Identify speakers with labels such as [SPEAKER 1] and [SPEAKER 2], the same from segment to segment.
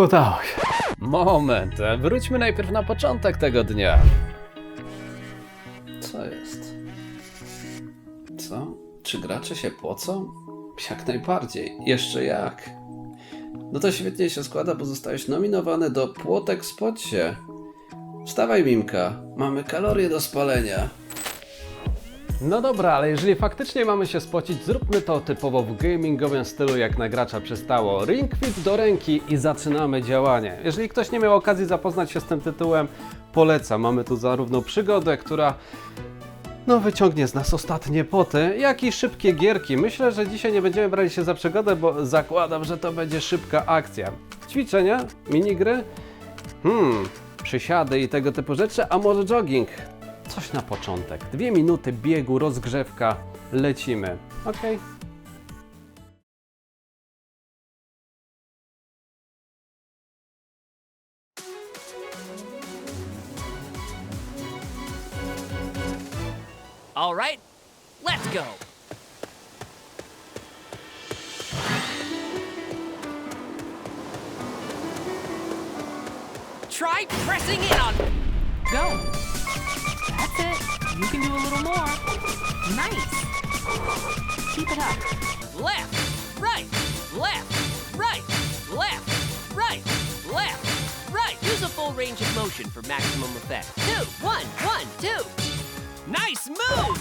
[SPEAKER 1] Udało się. Moment, e, wróćmy najpierw na początek tego dnia. Co jest? Co? Czy gracze się płocą? Jak najbardziej. Jeszcze jak. No to świetnie się składa, bo zostałeś nominowany do Płotek Spocie. Wstawaj, Mimka. Mamy kalorie do spalenia. No dobra, ale jeżeli faktycznie mamy się spocić, zróbmy to typowo w gamingowym stylu, jak na gracza przystało. Ring Fit do ręki i zaczynamy działanie. Jeżeli ktoś nie miał okazji zapoznać się z tym tytułem, polecam. Mamy tu zarówno przygodę, która no, wyciągnie z nas ostatnie poty, jak i szybkie gierki. Myślę, że dzisiaj nie będziemy brali się za przygodę, bo zakładam, że to będzie szybka akcja. Ćwiczenia, minigry, hmm, przysiady i tego typu rzeczy, a może jogging? Coś na początek. Dwie minuty biegu, rozgrzewka, lecimy. Okej.
[SPEAKER 2] All right, let's go. Try pressing in on.
[SPEAKER 3] Go. Keep it up.
[SPEAKER 2] Left, right, left, right, left, right, left, right. Use a full range of motion for maximum effect. Two, one, one, two. Nice move!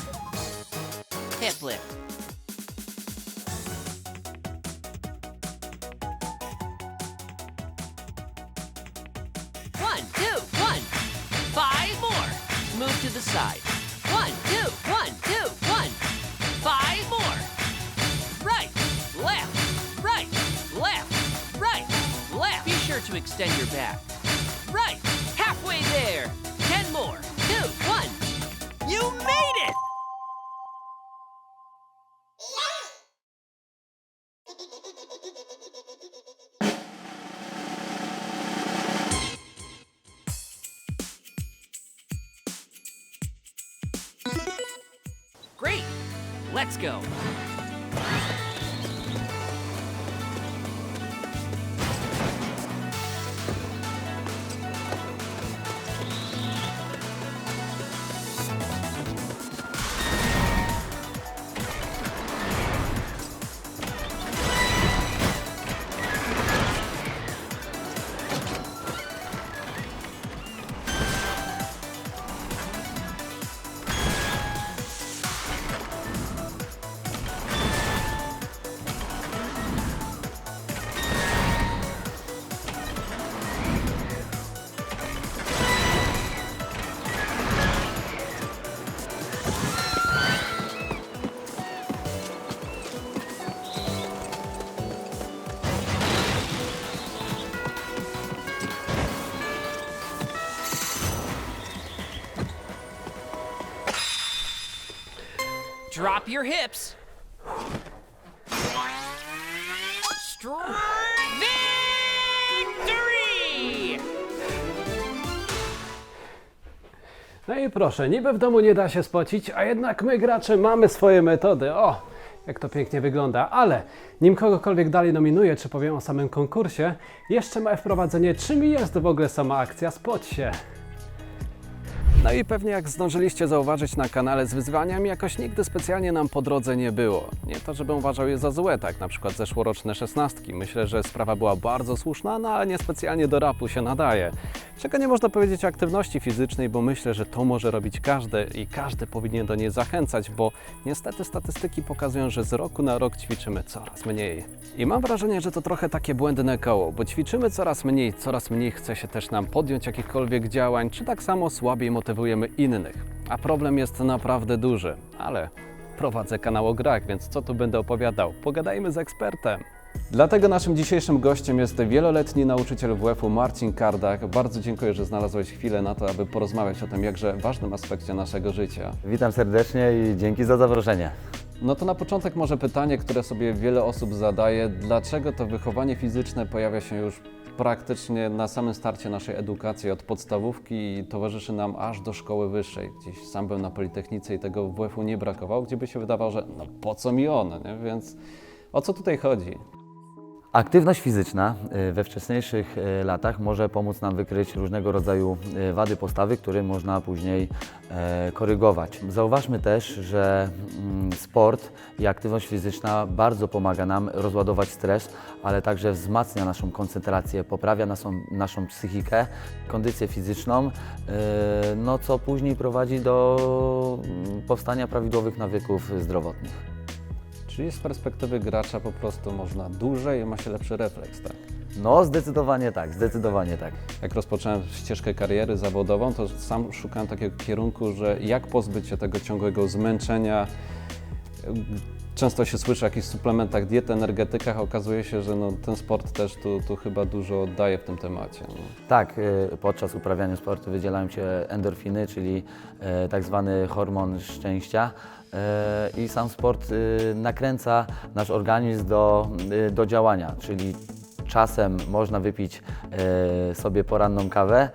[SPEAKER 2] Hip lift. One, two, one. Five more. Move to the side. Extend your back. Right, halfway there. Ten more. Two, one. You made it! Great! Let's go. Drop your hips. Victory!
[SPEAKER 1] No i proszę, niby w domu nie da się spocić, a jednak my gracze mamy swoje metody. O, jak to pięknie wygląda. Ale nim kogokolwiek dalej nominuję, czy powiem o samym konkursie, jeszcze małe wprowadzenie, czym jest w ogóle sama akcja Spoć się. No i pewnie jak zdążyliście zauważyć na kanale z wyzwaniami, jakoś nigdy specjalnie nam po drodze nie było. Nie to, żebym uważał je za złe, tak na przykład zeszłoroczne szesnastki. Myślę, że sprawa była bardzo słuszna, no ale niespecjalnie do rapu się nadaje. Czego nie można powiedzieć o aktywności fizycznej, bo myślę, że to może robić każdy i każdy powinien do niej zachęcać, bo niestety statystyki pokazują, że z roku na rok ćwiczymy coraz mniej. I mam wrażenie, że to trochę takie błędne koło, bo ćwiczymy coraz mniej, coraz mniej chce się też nam podjąć jakichkolwiek działań, czy tak samo słabiej innych. A problem jest naprawdę duży, ale prowadzę kanał o grach, więc co tu będę opowiadał? Pogadajmy z ekspertem. Dlatego naszym dzisiejszym gościem jest wieloletni nauczyciel WF-u Marcin Kardach. Bardzo dziękuję, że znalazłeś chwilę na to, aby porozmawiać o tym jakże ważnym aspekcie naszego życia.
[SPEAKER 4] Witam serdecznie i dzięki za zaproszenie.
[SPEAKER 1] No to na początek może pytanie, które sobie wiele osób zadaje. Dlaczego to wychowanie fizyczne pojawia się już praktycznie na samym starcie naszej edukacji od podstawówki i towarzyszy nam aż do szkoły wyższej? Gdzieś sam byłem na Politechnice i tego WF-u nie brakowało, gdzie by się wydawało, że no po co mi ono, nie? Więc o co tutaj chodzi?
[SPEAKER 4] Aktywność fizyczna y, we wcześniejszych y, latach może pomóc nam wykryć różnego rodzaju y, wady postawy, które można później e, korygować. Zauważmy też, że mm, sport i aktywność fizyczna bardzo pomaga nam rozładować stres, ale także wzmacnia naszą koncentrację, poprawia naszą, naszą psychikę, kondycję fizyczną, no co później prowadzi do mm, powstania prawidłowych nawyków zdrowotnych.
[SPEAKER 1] Czyli z perspektywy gracza po prostu można dłużej i ma się lepszy refleks, tak?
[SPEAKER 4] No, zdecydowanie tak, zdecydowanie tak.
[SPEAKER 1] Jak rozpocząłem ścieżkę kariery zawodową, to sam szukałem takiego kierunku, że jak pozbyć się tego ciągłego zmęczenia. Często się słyszy o jakichś suplementach diety, energetykach, okazuje się, że no, ten sport też tu, tu chyba dużo daje w tym temacie. No.
[SPEAKER 4] Tak, y, podczas uprawiania sportu wydzielają się endorfiny, czyli y, tak zwany hormon szczęścia. Y, I sam sport y, nakręca nasz organizm do, y, do działania, czyli czasem można wypić y, sobie poranną kawę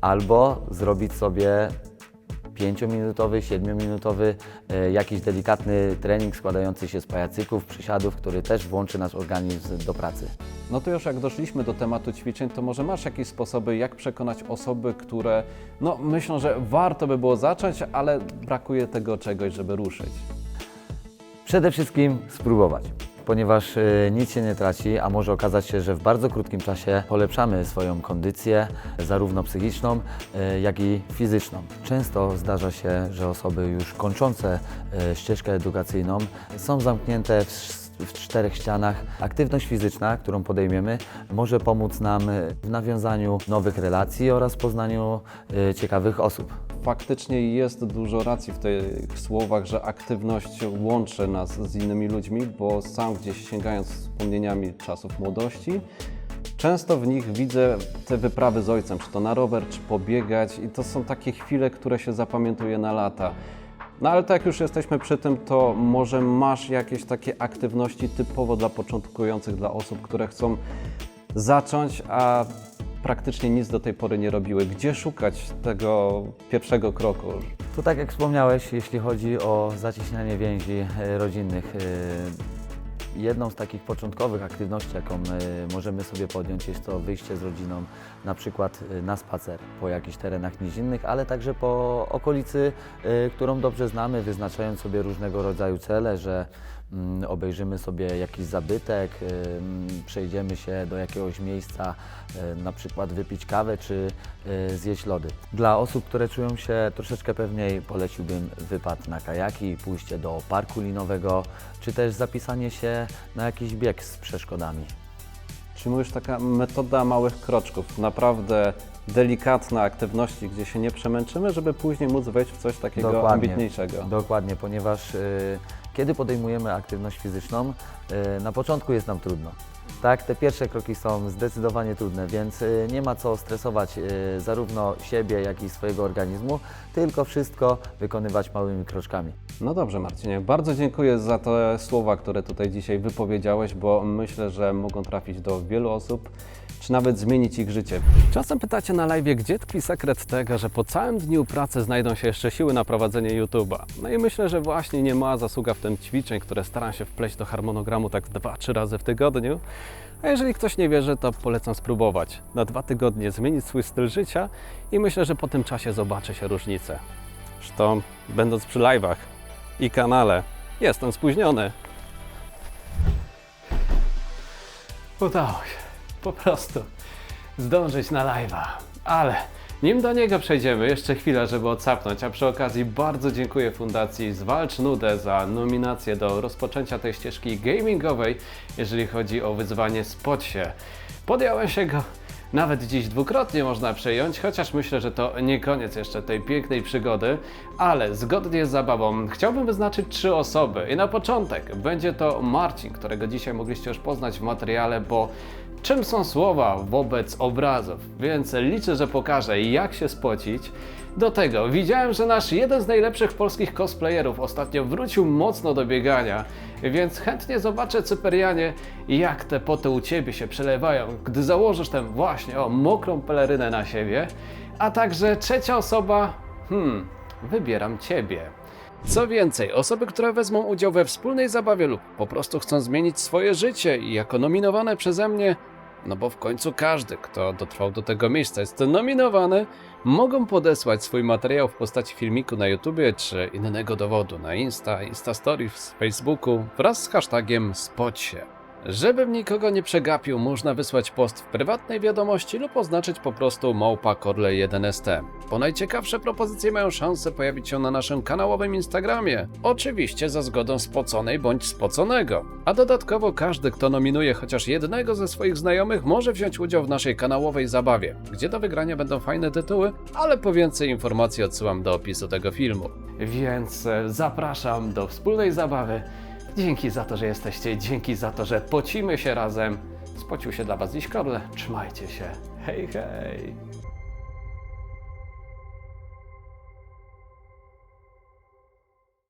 [SPEAKER 4] albo zrobić sobie 5-minutowy, 7-minutowy y, jakiś delikatny trening składający się z pajacyków, przysiadów, który też włączy nasz organizm do pracy.
[SPEAKER 1] No to już jak doszliśmy do tematu ćwiczeń, to może masz jakieś sposoby, jak przekonać osoby, które no, myślą, że warto by było zacząć, ale brakuje tego czegoś, żeby ruszyć.
[SPEAKER 4] Przede wszystkim spróbować, ponieważ y, nic się nie traci, a może okazać się, że w bardzo krótkim czasie polepszamy swoją kondycję, zarówno psychiczną, y, jak i fizyczną. Często zdarza się, że osoby już kończące y, ścieżkę edukacyjną są zamknięte w w czterech ścianach. Aktywność fizyczna, którą podejmiemy, może pomóc nam w nawiązaniu nowych relacji oraz poznaniu ciekawych osób.
[SPEAKER 1] Faktycznie jest dużo racji w tych słowach, że aktywność łączy nas z innymi ludźmi, bo sam gdzieś sięgając wspomnieniami czasów młodości, często w nich widzę te wyprawy z ojcem, czy to na rower, czy pobiegać i to są takie chwile, które się zapamiętuje na lata. No ale tak jak już jesteśmy przy tym, to może masz jakieś takie aktywności typowo dla początkujących, dla osób, które chcą zacząć, a praktycznie nic do tej pory nie robiły. Gdzie szukać tego pierwszego kroku?
[SPEAKER 4] Tu tak jak wspomniałeś, jeśli chodzi o zacieśnianie więzi e, rodzinnych, e, jedną z takich początkowych aktywności, jaką e, możemy sobie podjąć, jest to wyjście z rodziną na przykład na spacer po jakichś terenach nizinnych, ale także po okolicy, którą dobrze znamy, wyznaczając sobie różnego rodzaju cele, że obejrzymy sobie jakiś zabytek, e, mm, przejdziemy się do jakiegoś miejsca, e, na przykład wypić kawę czy e, zjeść lody. Dla osób, które czują się troszeczkę pewniej, poleciłbym wypad na kajaki, pójście do parku linowego, czy też zapisanie się na jakiś bieg z przeszkodami.
[SPEAKER 1] Mówisz taka metoda małych kroczków, naprawdę delikatna aktywności, gdzie się nie przemęczymy, żeby później móc wejść w coś takiego ambitniejszego.
[SPEAKER 4] Dokładnie, ponieważ y, kiedy podejmujemy aktywność fizyczną, y, na początku jest nam trudno. Tak, te pierwsze kroki są zdecydowanie trudne, więc y, nie ma co stresować y, zarówno siebie, jak i swojego organizmu, tylko wszystko wykonywać małymi kroczkami.
[SPEAKER 1] No dobrze, Marcinie, bardzo dziękuję za te słowa, które tutaj dzisiaj wypowiedziałeś, bo myślę, że mogą trafić do wielu osób, czy nawet zmienić ich życie. Czasem pytacie na live, gdzie tkwi sekret tego, że po całym dniu pracy znajdą się jeszcze siły na prowadzenie YouTube'a. No i myślę, że właśnie nie ma zasługa w tym ćwiczeń, które staram się wpleść do harmonogramu tak dwa, trzy razy w tygodniu. A jeżeli ktoś nie wierzy, to polecam spróbować. Na dwa tygodnie zmienić swój styl życia i myślę, że po tym czasie zobaczy się różnicę. Zresztą, będąc przy live'ach i kanale, jestem spóźniony. Udało się. Po prostu zdążyć na live'a. Ale nim do niego przejdziemy, jeszcze chwilę, żeby odsapnąć, a przy okazji bardzo dziękuję Fundacji Zwalcz Nudę za nominację do rozpoczęcia tej ścieżki gamingowej, jeżeli chodzi o wyzwanie Spot się. Podjąłem się go nawet dziś dwukrotnie można przejąć, chociaż myślę, że to nie koniec jeszcze tej pięknej przygody, ale zgodnie z zabawą chciałbym wyznaczyć trzy osoby. I na początek będzie to Marcin, którego dzisiaj mogliście już poznać w materiale, bo czym są słowa wobec obrazów, więc liczę, że pokażę jak się spocić. Do tego widziałem, że nasz jeden z najlepszych polskich cosplayerów ostatnio wrócił mocno do biegania, więc chętnie zobaczę Cyperianie, jak te poty u Ciebie się przelewają, gdy założysz tę właśnie o mokrą pelerynę na siebie. A także trzecia osoba, hmm, wybieram Ciebie. Co więcej, osoby, które wezmą udział we wspólnej zabawie lub po prostu chcą zmienić swoje życie i jako nominowane przeze mnie, no bo w końcu każdy, kto dotrwał do tego miejsca jest nominowany, mogą podesłać swój materiał w postaci filmiku na YouTubie czy innego dowodu na Insta, Insta Stories, Facebooku wraz z hashtagiem SPOCIE. Żebym nikogo nie przegapił, można wysłać post w prywatnej wiadomości lub oznaczyć po prostu małpa korle 1st. Bo najciekawsze propozycje mają szansę pojawić się na naszym kanałowym Instagramie. Oczywiście za zgodą spoconej bądź spoconego. A dodatkowo każdy, kto nominuje chociaż jednego ze swoich znajomych, może wziąć udział w naszej kanałowej zabawie, gdzie do wygrania będą fajne tytuły, ale po więcej informacji odsyłam do opisu tego filmu. Więc e, zapraszam do wspólnej zabawy. Dzięki za to, że jesteście, dzięki za to, że pocimy się razem. Spocił się dla Was dziś Korle. Trzymajcie się. Hej, hej.